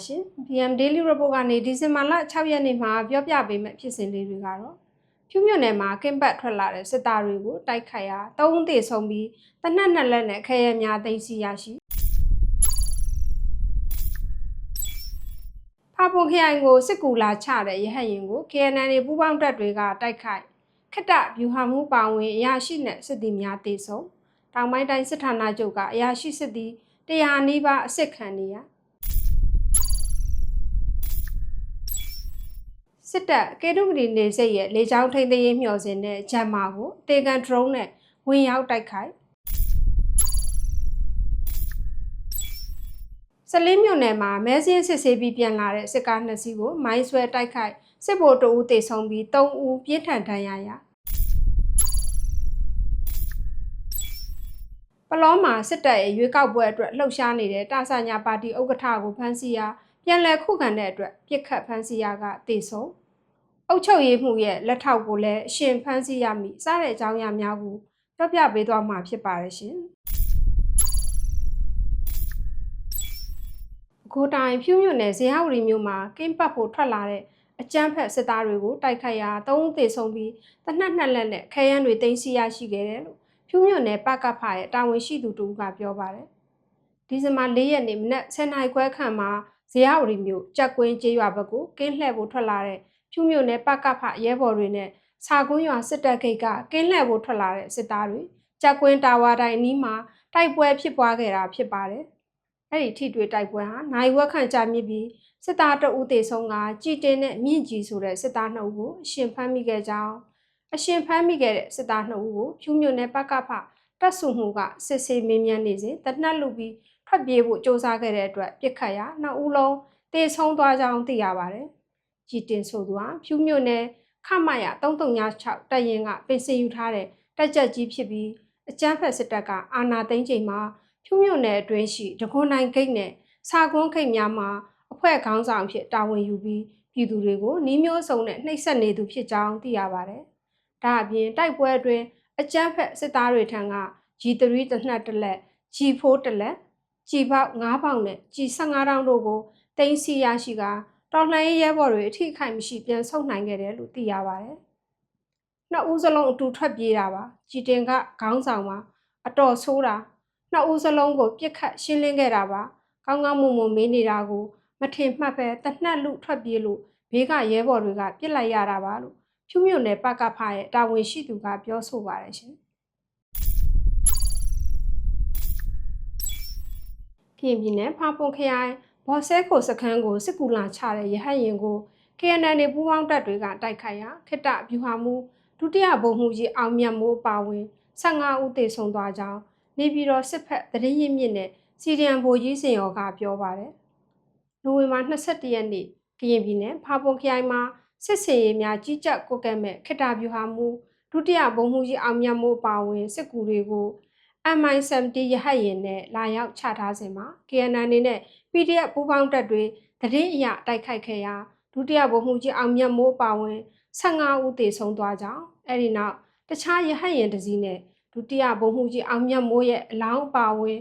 အားလုံးပဲမင်္ဂလာပါရှင် PM Daily Report ကနေဒီဇင်ဘာလ6ရက်နေ့မှာပြောပြပေးမယ့်ဖြစ်စဉ်လေးတွေကတော့ဖြူးမြွနယ်မှာကင်ပတ်ထွက်လာတဲ့စစ်သားတွေကိုတိုက်ခိုက်ရာသုံးသေဆုံးပြီးတနက်နှစ်လက်နဲ့ခဲရဲများသိမ်းဆီးရရှိဖာပွန်ခရိုင်ကိုစစ်ကူလာချတဲ့ရဟတ်ရင်ကို KNN တွေပူးပေါင်းတပ်တွေကတိုက်ခိုက်ခက်တဗျူဟာမှုပါဝင်အရာရှိနဲ့စစ်သည်များတေဆုံးတောင်ပိုင်းတိုင်းစစ်ဌာနချုပ်ကအရာရှိစစ်သည်တရားနီးပါးအစ်စ်ခံနေရ စစ်တပ်ကေတုဂရီနေစိတ်ရဲ့လေကြောင်းထိန်းသိမ်းရေးမျှော်စင်တဲ့ဂျမ်မာကိုတေကန်ဒရုန်းနဲ့ဝင်ရောက်တိုက်ခိုက်စလင်းမြို့နယ်မှာမဲစင်းစစ်ဆေးပြီးပြန်လာတဲ့စစ်ကားနှစ်စီးကိုမိုင်းဆွဲတိုက်ခိုက်စစ်ဗိုလ်တအူးတေဆုံးပြီး၃ဦးပြင်းထန်ဒဏ်ရာရပလောမှာစစ်တပ်ရဲ့ရွေးကောက်ပွဲအတွက်လှုပ်ရှားနေတဲ့တာဆာညာပါတီဥက္ကဋ္ဌကိုဖမ်းဆီးရာပြန်လည်ခုခံတဲ့အတွက်ပြစ်ခတ်ဖမ်းဆီးရာကတေဆုံး အုတ်ချုပ်ရေးမှုရဲ့လက်ထောက်ကိုလည်းအရှင်ဖမ်းဆီးရမည်စတဲ့အကြောင်းအရာများကိုပြောပြပေးသွားမှာဖြစ်ပါတယ်ရှင်။ကိုတိုင်ဖြူးမြွနယ်ဇေယဝရီမြို့မှာကင်းပတ်ဖို့ထွက်လာတဲ့အကြမ်းဖက်စစ်သားတွေကိုတိုက်ခိုက်ရာသုံးဦးသေဆုံးပြီးတနက်နှစ်လက်နဲ့ခဲယမ်းတွေတင်စီရရှိခဲ့တယ်လို့ဖြူးမြွနယ်ပကဖရဲ့တာဝန်ရှိသူတူကပြောပါတယ်။ဒီဇင်ဘာ၄ရက်နေ့မနက်10:00နာရီခွဲခန့်မှာဇေယဝရီမြို့ကြက်ကွင်းကျေးရွာဘက်ကိုကင်းလှည့်ဖို့ထွက်လာတဲ့ ဖြူးမြို့နယ်ပကဖရဲဘော်တွေနဲ့စာကွန်းရွာစစ်တပ်ဂိတ်ကကင်းလှည့်ဖို့ထွက်လာတဲ့စစ်သားတွေကြက်ကွင်းတာဝါတိုင်းအနီးမှာတိုက်ပွဲဖြစ်ပွားခဲ့တာဖြစ်ပါတယ်။အဲ့ဒီထိတွေ့တိုက်ပွဲဟာနိုင်ဝက်ခန့်ကြာမြင့်ပြီးစစ်သားတအုပ်သေဆုံးကကြည်တင်နဲ့မြင့်ကြီးဆိုတဲ့စစ်သားနှစ်ဦးကိုအရှင်ဖမ်းမိခဲ့ကြောင်းအရှင်ဖမ်းမိခဲ့တဲ့စစ်သားနှစ်ဦးကိုဖြူးမြို့နယ်ပကဖတပ်စုမှုကစစ်ဆေးမင်းမြန်းနေစဉ်တနက်လူပြီးထွက်ပြေးဖို့စ조사ခဲ့တဲ့အတွက်ပြစ်ခတ်ရနှစ်ဦးလုံးတေဆုံးသွားကြောင်းသိရပါတယ်။ ကြည်တင်ဆိုသူဟာဖြူးမြို့နယ်ခမရ3396တပ်ရင်ကပင်စင်ယူထားတဲ့တက်ကြက်ကြီးဖြစ်ပြီးအကြမ်းဖက်စစ်တပ်ကအာဏာသိမ်းချိန်မှာဖြူးမြို့နယ်အတွင်းရှိဒဂွန်နိုင်ဂိတ်နဲ့စာကွန်းခိတ်များမှာအဖွဲ့ခေါင်းဆောင်ဖြစ်တာဝန်ယူပြီးပြည်သူတွေကိုနှီးမျိုးစုံနဲ့နှိပ်စက်နေသူဖြစ်ကြောင်းသိရပါတယ်။ဒါအပြင်တိုက်ပွဲအတွင်းအကြမ်းဖက်စစ်သားတွေထံက G3 တစ်နှက်တစ်လက် G4 တစ်လက်ကြည်ပေါက်9ပေါင်နဲ့ကြည်15 တောင်းတို့ကိုတင်စီရရှိက တော်လှန်ရေးရဲဘော်တွေအထိခိုက်မရှိပြန်ဆုတ်နိုင်ခဲ့တယ်လို့သိရပါတယ်။နှစ်ဦးစလုံးအတူထွက်ပြေးတာပါ။ကြည်တင်ကခေါင်းဆောင်မှာအတော်ဆိုးတာနှစ်ဦးစလုံးကိုပြစ်ခတ်ရှင်းလင်းခဲ့တာပါ။ကောင်းကောင်းမွန်မွန်မေးနေတာကိုမထင်မှတ်ပဲတနှက်လူထွက်ပြေးလို့ဘေးကရဲဘော်တွေကပြစ်လိုက်ရတာပါလို့ဖြူးမြုံနယ်ပကဖရဲ့တာဝန်ရှိသူကပြောဆိုပါတယ်ရှင်။ပြင်ပြင်းနဲ့ဖာပွန်ခရိုင် ဘော်ဆဲခိုစခန်းကိုစစ်ကူလာချတဲ့ရဟတ်ရင်ကို KNN နေပူးပေါင်းတပ်တွေကတိုက်ခိုက်ရာခိတဗျူဟာမှုဒုတိယဗိုလ်မှူးကြီးအောင်မြတ်မိုးပါဝင်15ဦးသေဆုံးသွားကြောင်းနေပြည်တော်စစ်ဖက်သတင်းရင်းမြစ်နဲ့စီရီယံဗိုလ်ကြီးစင်ရောကပြောပါတယ်။နိုဝင်ဘာ22ရက်နေ့ကရင်ပြည်နယ်ဖာပွန်ခရိုင်မှာစစ်စင်ရေးများကြီးကြပ်ကွက်ကဲမဲ့ခိတဗျူဟာမှုဒုတိယဗိုလ်မှူးကြီးအောင်မြတ်မိုးပါဝင်စစ်ကူတွေကို MI70 ရဟတ်ရင်နဲ့လာရောက်ချထားစဉ်မှာ KNN နေနဲ့ PDF ပူးပေါင်းတပ်တွေသတင်းအရတိုက်ခိုက်ခဲ့ရာဒုတိယဗိုလ်မှူးကြီးအောင်မြတ်မိုးပါဝင်15ဦးသေဆုံးသွားကြောင်းအဲဒီနောက်တခြားရဟတ်ရင်တစည်းနဲ့ဒုတိယဗိုလ်မှူးကြီးအောင်မြတ်မိုးရဲ့အလောင်းပါဝင်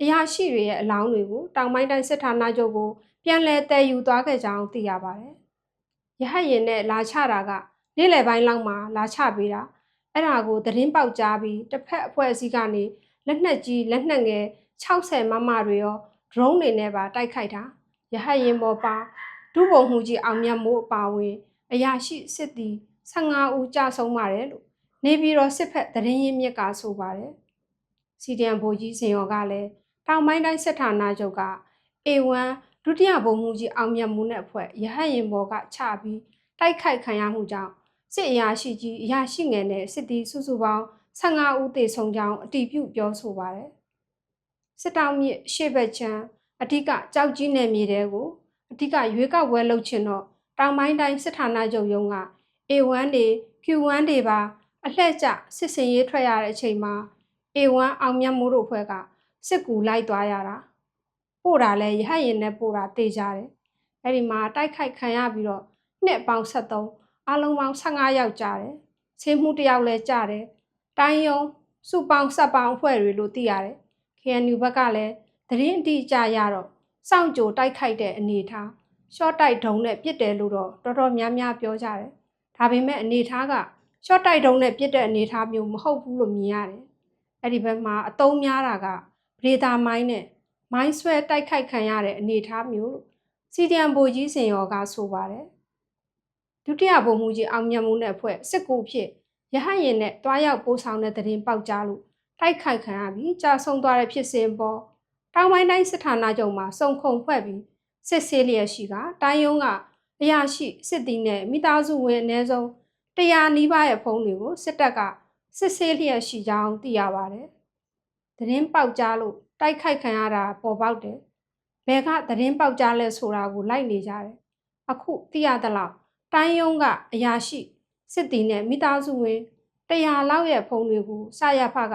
အရာရှိတွေရဲ့အလောင်းတွေကိုတောင်ပိုင်းတိုင်းစစ်ဌာနချုပ်ကိုပြန်လည်တည်ယူသွားခဲ့ကြောင်းသိရပါတယ်။ရဟတ်ရင်နဲ့လာချတာကနေ့လယ်ပိုင်းလောက်မှာလာချပေးတာ အဲ့ဒါကိုသတင်းပေါက်ကြားပြီးတစ်ဖက်အဖွဲ့အစည်းကနေလက်နက်ကြီးလက်နက်ငယ်60မမတွေရော drone တွေနဲ့ပါတိုက်ခိုက်တာရဟတ်ရင်ပေါ်ပါဒုဗိုလ်မှူးကြီးအောင်မြတ်မိုးအပါဝင်အရာရှိစစ်သည်15ဦးကြာဆုံးပါတယ်လို့နေပြည်တော်စစ်ဖက်သတင်းရင်းမြစ်ကဆိုပါတယ်စီဒီအမ်ဗိုလ်ကြီးစင်ရောကလည်းတောင်ပိုင်းတိုင်းစစ်ဌာနချုပ်က A1 ဒုတိယဗိုလ်မှူးကြီးအောင်မြတ်မိုးနဲ့အဖွဲ့ရဟတ်ရင်ပေါ်ကချပြီးတိုက်ခိုက်ခံရမှုကြောင့် စစ်အရာရှိကြီးအရာရှိငယ်နဲ့စစ်သည်စုစုပေါင်း15ဦးသေဆုံးကြောင်းအတည်ပြုပြောဆိုပါတယ်။စစ်တောင်းမြစ်ရှေ့ဘက်ချမ်းအဓိကကြောက်ကြီးနယ်မြေတဲကိုအဓိကရွေးကောက်ပွဲလုပ်ချင်တော့တောင်ပိုင်းတိုင်းစစ်ဌာနချုပ်ရုံးက A1 တွေ Q1 တွေပါအလှည့်ကျစစ်စင်ရေးထွက်ရတဲ့အချိန်မှာ A1 အောင်မြတ်မိုးတို့ဖွဲ့ကစစ်ကူလိုက်သွားရတာပို့တာလဲရဟတ်ရင်နဲ့ပို့တာတေးကြတယ်။အဲ့ဒီမှာတိုက်ခိုက်ခံရပြီးတော့နှစ်ပေါင်း73 အလုံးပေါင်း15ယောက်ကြာတယ်။ဆေးမှုတစ်ယောက်လည်းကြာတယ်။တိုင်းယုံစုပေါင်းဆက်ပေါင်းအဖွဲ့တွေလို့သိရတယ်။ KNU ဘက်ကလည်းသတင်းအတိအကျရတော့စောင့်ကြိုတိုက်ခိုက်တဲ့အနေအထားရှော့တိုက်ဒုံနဲ့ပြစ်တယ်လို့တော့တော်တော်များများပြောကြတယ်ဒါပေမဲ့အနေအထားကရှော့တိုက်ဒုံနဲ့ပြစ်တဲ့အနေအထားမျိုးမဟုတ်ဘူးလို့မြင်ရတယ်အဲ့ဒီဘက်မှာအတုံးများတာကဗဒေတာမိုင်းနဲ့မိုင်းဆွဲတိုက်ခိုက်ခံရတဲ့အနေအထားမျိုးလို့စီဒီအမ်ဘိုကြီးစင်ရောကဆိုပါတယ် ဒုတိယဗိုလ်မှူးကြီးအောင်မြတ်မှုနဲ့ဖွဲ့စစ်ကူဖြစ်ရဟတ်ရင်နဲ့တွားရောက်ပိုးဆောင်တဲ့တရင်ပေါက်ကြားလို့တိုက်ခိုက်ခံရပြီးကြာဆုံးသွားတဲ့ဖြစ်စဉ်ပေါ်တောင်ပိုင်းတိုင်းစစ်ဌာနချုပ်မှာစုံခုံဖွဲ့ပြီးစစ်ဆေးလျက်ရှိကတိုင်းရုံးကအရာရှိစစ်သည်နဲ့မိသားစုဝင်အ ਨੇ ဆုံးတရားနီးပါးရဲ့ဖုန်းတွေကိုစစ်တပ်ကစစ်ဆေးလျက်ရှိကြောင်းသိရပါတယ်။သတင်းပေါက်ကြားလို့တိုက်ခိုက်ခံရတာပေါ်ပေါက်တယ်။ဘယ်ကသတင်းပေါက်ကြားလဲဆိုတာကိုလိုက်နေကြတယ်။အခုသိရသလောက် တိုင်းရုံးကအရာရှိစစ်သည်နဲ့မိသားစုဝင်တရားလောက်ရဲ့ဖုန်းတွေကိုစရဖက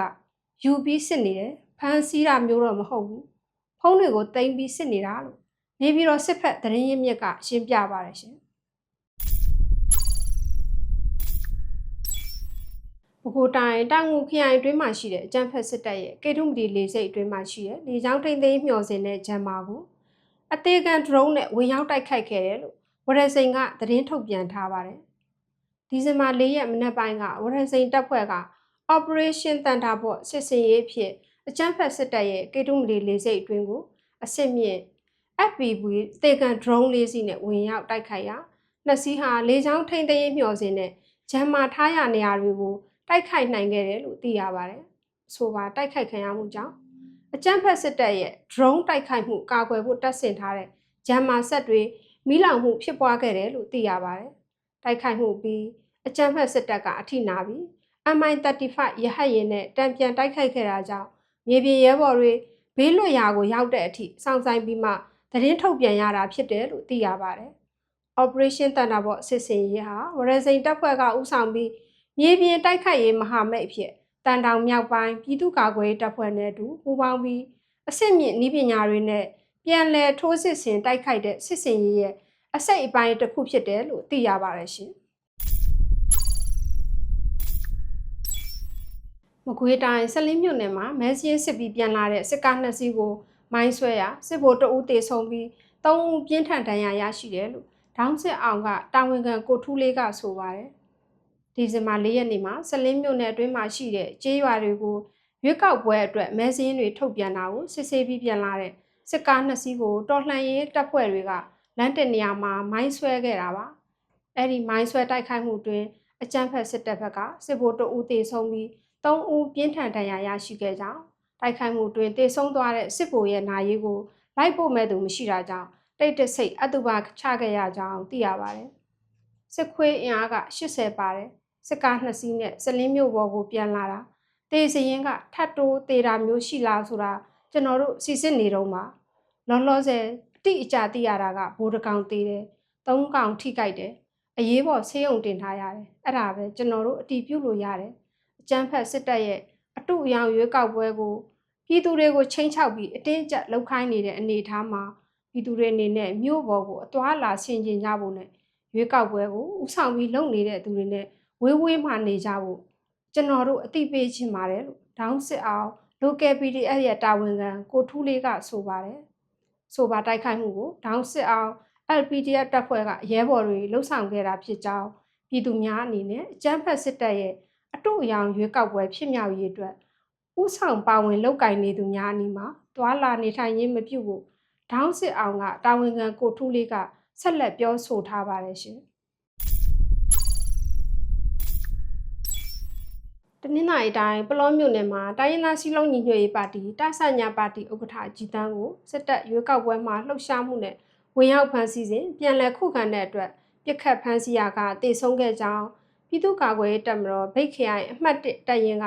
ယူပြီးစစ်နေတယ်။ဖမ်းဆီးတာမျိုးတော့မဟုတ်ဘူး။ဖုန်းတွေကိုတင်ပြီးစစ်နေတာလို့နေပြီးတော့စစ်ဖက်သတင်းရင်းမြစ်ကရှင်းပြပါတယ်ရှင်။ဘကိုတိုင်တောင်ငူခရိုင်အတွင်းမှာရှိတဲ့အကြံဖက်စစ်တပ်ရဲ့ကေတုမတီလေစိတ်အတွင်းမှာရှိတဲ့လေကြောင်းထိန်သိမ်းမျှော်စင်တဲ့ဂျမ်မာကိုအသေးခံဒရုန်းနဲ့ဝင်ရောက်တိုက်ခိုက်ခဲ့တယ်လို့ ဝရစိန်ကသတင်းထုတ်ပြန်ထားပါတယ်။ဒီဇင်ဘာ၄ရက်မနက်ပိုင်းကဝရစိန်တပ်ဖွဲ့က Operation Thunderbolt စစ်စင်ရေးဖြစ်အကြမ်းဖက်စစ်တပ်ရဲ့ကေတုမတီလေစိတ်အတွင်းကိုအစစ်မြင့် FPV သေကန် drone လေးစီးနဲ့ဝင်ရောက်တိုက်ခိုက်ရာနှစ်စီးဟာလေကြောင်းထိန်းသိမ်းရေးမျှော်စင်နဲ့ဂျမ်မာထားရနေရာတွေကိုတိုက်ခိုက်နိုင်ခဲ့တယ်လို့သိရပါတယ်။ဆိုပါတိုက်ခိုက်ခံရမှုကြောင့်အကြမ်းဖက်စစ်တပ်ရဲ့ drone တိုက်ခိုက်မှုကာကွယ်ဖို့တပ်ဆင်ထားတဲ့ဂျမ်မာဆက်တွေ မိလောင်မှုဖြစ်ပွားခဲ့တယ်လို့သိရပါတယ်။တိုက်ခိုက်မှုပြီးအကြမ်းဖက်စစ်တပ်ကအထိနာပြီး MI35 ရဟတ်ရင်နဲ့တံပြန်တိုက်ခိုက်ခဲ့တာကြောင့်မြေပြင်ရဲဘော်တွေဘေးလွတ်ရာကိုရောက်တဲ့အထိစောင့်ဆိုင်ပြီးမှသတင်းထုတ်ပြန်ရတာဖြစ်တယ်လို့သိရပါတယ်။ Operation Thunderbolt စစ်စင်ရေးဟာဝရစိန်တပ်ဖွဲ့ကဦးဆောင်ပြီးမြေပြင်တိုက်ခိုက်ရေးမဟာမိတ်အဖြစ်တန်တောင်မြောက်ပိုင်းပြည်သူ့ကာကွယ်ရေးတပ်ဖွဲ့နဲ့အတူပူးပေါင်းပြီးအစစ်မြင့်နည်းပညာတွေနဲ့ ပြန်လည်ထိုးစစ်ဆင်တိုက်ခိုက်တဲ့စစ်စင်ရေးရဲ့အစိတ်အပိုင်းတစ်ခုဖြစ်တယ်လို့သိရပါတယ်ရှင်။မကွေးတိုင်းဆလင်းမြို့နယ်မှာမဲစင်းစစ်ပြီးပြန်လာတဲ့စစ်ကားနှစ်စီးကိုမိုင်းဆွဲရာစစ်ဗိုလ်တအူးတေဆုံးပြီး၃ဦးပြင်းထန်ဒဏ်ရာရရှိတယ်လို့ဒေါင်းစစ်အောင်ကတာဝန်ခံကိုထူးလေးကဆိုပါတယ်။ဒီဇင်ဘာ၄ရက်နေ့မှာဆလင်းမြို့နယ်အတွင်းမှာရှိတဲ့ကျေးရွာတွေကိုရွေးကောက်ပွဲအတွက်မဲစင်းတွေထုတ်ပြန်တာကိုစစ်ဆေးပြီးပြန်လာတဲ့ စစ်ကားနှစ်စီးကိုတော်လှန်ရေးတပ်ဖွဲ့တွေကလမ်းတင်နေရာမှာမိုင်းဆွဲခဲ့တာပါ။အဲ့ဒီမိုင်းဆွဲတိုက်ခိုက်မှုတွင်အကြမ်းဖက်စစ်တပ်ဘက်ကစစ်ဗိုလ်တအူးတေဆုံးပြီး၃ဦးပြင်းထန်ဒဏ်ရာရရှိခဲ့ကြောင်းတိုက်ခိုက်မှုတွင်တေဆုံးသွားတဲ့စစ်ဗိုလ်ရဲ့နာရီကိုလိုက်ပို့မဲ့သူမရှိတာကြောင့်တိတ်တဆိတ်အတုပါချခဲ့ရကြောင်းသိရပါတယ်။စစ်ခွေးအင်အားက80ပါတယ်။စစ်ကားနှစ်စီးနဲ့စလင်းမြို့ပေါ်ကိုပြန်လာတာတေစရင်ကထတ်တိုးတေတာမျိုးရှိလားဆိုတာ ကျွန်တော်တို့စီစစ်နေတော့မှာလောလောဆယ်အတိအကျသိရတာကဘိုးတကောင်သေးတယ်။သုံးကောင်ထိကြိုက်တယ်။အရေးပေါ်ဆေးရုံတင်ထားရတယ်။အဲ့ဒါပဲကျွန်တော်တို့အတီးပြုတ်လို့ရတယ်။အကျန်းဖက်စစ်တပ်ရဲ့အတုအယောင်ရွေးကောက်ပွဲကိုပြည်သူတွေကိုချိန်ချောက်ပြီးအတင်းကျပ်လှုပ်ခိုင်းနေတဲ့အနေအထားမှာပြည်သူတွေအနေနဲ့မြို့ပေါ်ကိုအသွာလာဆင်ကျင်ကြဖို့နဲ့ရွေးကောက်ပွဲကိုဥဆောင်ပြီးလုပ်နေတဲ့သူတွေနဲ့ဝေးဝေးမှနေကြဖို့ကျွန်တော်တို့အသိပေးချင်ပါတယ်လို့ဒေါင်းစစ်အောင် local PDF ရဲ့တာဝန်ခံကိုထူးလေးကဆိုပါတယ်ဆိုပါတိုက်ခိုက်မှုကိုဒေါင်းစစ်အောင် LPDF တပ်ဖွဲ့ကရဲဘော်တွေလှုပ်ဆောင်ခဲ့တာဖြစ်ကြောင်းပြည်သူများအနေနဲ့အကြမ်းဖက်စစ်တပ်ရဲ့အတုအယောင်ရွေးကောက်ပွဲဖြစ်မြောက်ရေးအတွက်ဥဆောင်ပါဝင်လောက်ကင်နေသူများအနီးမှာသွာလာနေထိုင်ရင်းမပြုတ်ဖို့ဒေါင်းစစ်အောင်ကတာဝန်ခံကိုထူးလေးကဆက်လက်ပြောဆိုထားပါတယ်ရှင်တနင်္လာ ရီတိုင်းပလောမြို့နယ်မှာတိုင်းရင်းသားစီလုံးညီညွတ်ရေးပါတီတဆညာပါတီဥက္ကဋ္ဌကြည်တန်းကိုစစ်တပ်ရွေးကောက်ပွဲမှာလှုပ်ရှားမှုနဲ့ဝင်ရောက်ဖမ်းဆီးစဉ်ပြန်လည်ခုခံတဲ့အတွက်ပြစ်ခတ်ဖမ်းဆီးရာကတေဆုံးခဲ့ကြောင်းပြည်သူ့ကာကွယ်ရေးတပ်မတော်ဗိတ်ခရိုင်အမှတ်1တပ်ရင်းက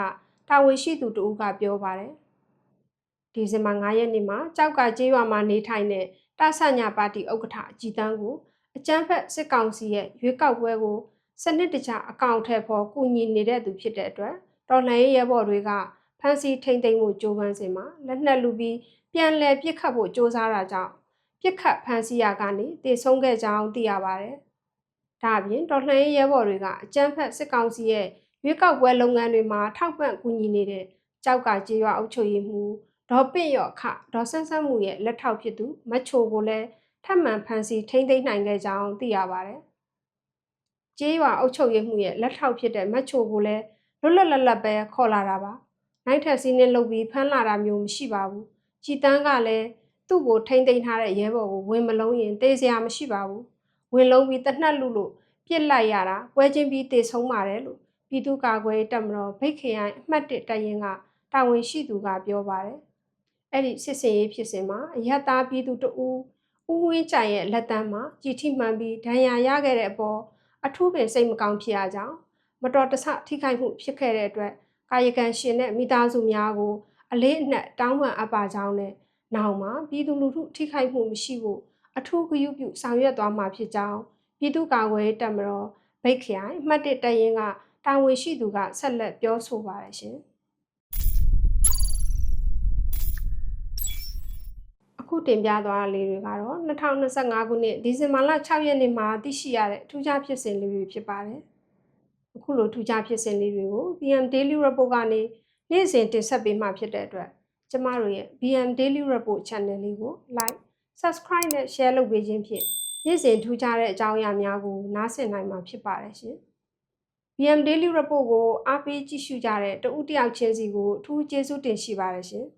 တာဝန်ရှိသူတဦးကပြောပါတယ်။ဒီဇင်ဘာ9ရက်နေ့မှာကြောက်ကကျေးရွာမှာနေထိုင်တဲ့တဆညာပါတီဥက္ကဋ္ဌအကြည်တန်းကိုအကြမ်းဖက်စစ်ကောင်စီရဲ့ရွေးကောက်ပွဲကိုစနစ်တကျအကောင့်ထဲပေါ်ကူညီနေတဲ့သူဖြစ်တဲ့အတွက် တော်လှန်ရေးရဲဘော်တွေကဖမ်းဆီးထိန်သိမ်းမှုကြိုးပမ်းစဉ်မှာလက်နက်လူပြီးပြန်လည်ပစ်ခတ်ဖို့ကြိုးစားတာကြောင့်ပစ်ခတ်ဖမ်းဆီးရာကနေတေဆုံးခဲ့ကြောင်းသိရပါတယ်။ဒါအပြင်တော်လှန်ရေးရဲဘော်တွေကအကြမ်းဖက်စစ်ကောင်စီရဲ့ရွေးကောက်ပွဲလုပ်ငန်းတွေမှာထောက်ပံ့ကူညီနေတဲ့ကြောက်ကကြေးရွာအုပ်ချုပ်ရေးမှူးဒေါ်ပင့်ရော့ခဒေါ်ဆန်းဆန်းမှုရဲ့လက်ထောက်ဖြစ်သူမတ်ချိုကိုလည်းထပ်မံဖမ်းဆီးထိမ့်သိမ်းနိုင်ခဲ့ကြောင်းသိရပါတယ်။ကျေးရွာအုပ်ချုပ်ရေးမှုရဲ့လက်ထောက်ဖြစ်တဲ့မတ်ချိုကိုလည်း လွတ်လပ်လပ်လပ်ပဲခေါ်လာတာပါ။နိုင်ထက်စီးနှင်းလုပ်ပြီးဖမ်းလာတာမျိုးမရှိပါဘူး။ကြည်တန်းကလည်းသူ့ကိုထိမ့်သိမ်းထားတဲ့ရဲဘော်ကိုဝင်မလုံးရင်တေးစရာမရှိပါဘူး။ဝင်လုံးပြီးတနက်လူလို့ပြစ်လိုက်ရတာပွဲချင်းပြီးတေဆုံးပါတယ်လို့ပြည်သူ့ကာကွယ်ရေးတပ်မတော်ဗိတ်ခရိုင်အမှတ်1တပ်ရင်းကတာဝန်ရှိသူကပြောပါတယ်။အဲ့ဒီစစ်စင်ရေးဖြစ်စဉ်မှာအယက်သားပြည်သူတဦးဦးဝင်းကြိုင်ရဲ့လက်တန်းမှာကြည်ထိမှန်ပြီးဒဏ်ရာရခဲ့တဲ့အပေါ်အထူးပင်စိတ်မကောင်းဖြစ်ရကြောင်း မတော်တဆထိခိုက်မှုဖြစ်ခဲ့တဲ့အတွက်ကာယကံရှင်တဲ့မိသားစုများကို အလေးအနက်တောင်းပန်အပ်ပါကြောင်းနဲ့နောက်မှာပြည်သူလူထုထိခိုက်မှုမရှိဖို့အထူးဂရုပြုဆောင်ရွက်သွားမှာဖြစ်ကြောင်းပြည်သူ့ကာကွယ်ရေးတပ်မတော်ဗိတ်ခရိုင်အမှတ်1တပ်ရင်းကတာဝန်ရှိသူကဆက်လက်ပြောဆိုပါတယ်ရှင်အခုတင်ပြသွားတာလေးတွေကတော့2025ခုနှစ်ဒီဇင်ဘာလ6ရက်နေ့မှာသိရှိရတဲ့ထူးခြားဖြစ်စဉ်လေးတွေဖြစ်ပါတယ်အ ခုလိုထူးခြားဖြစ်စဉ်လေးတွေကို BM Daily Report ကနေနေ့စဉ်တင်ဆက်ပေးမှာဖြစ်တဲ့အတွက်ကျမတို့ရဲ့ BM Daily Report Channel လေးကို Like Subscribe နဲ့ Share လုပ်ပေးခြင်းဖြင့်နေ့စဉ်ထူးခြားတဲ့အကြောင်းအရာများကိုနားဆင်နိုင်မှာဖြစ်ပါတယ်ရှင်။ BM Daily Report ကိုအားပေးကြည့်ရှုကြတဲ့တဦးတစ်ယောက်ချင်းစီကိုအထူးကျေးဇူးတင်ရှိပါတယ်ရှင်။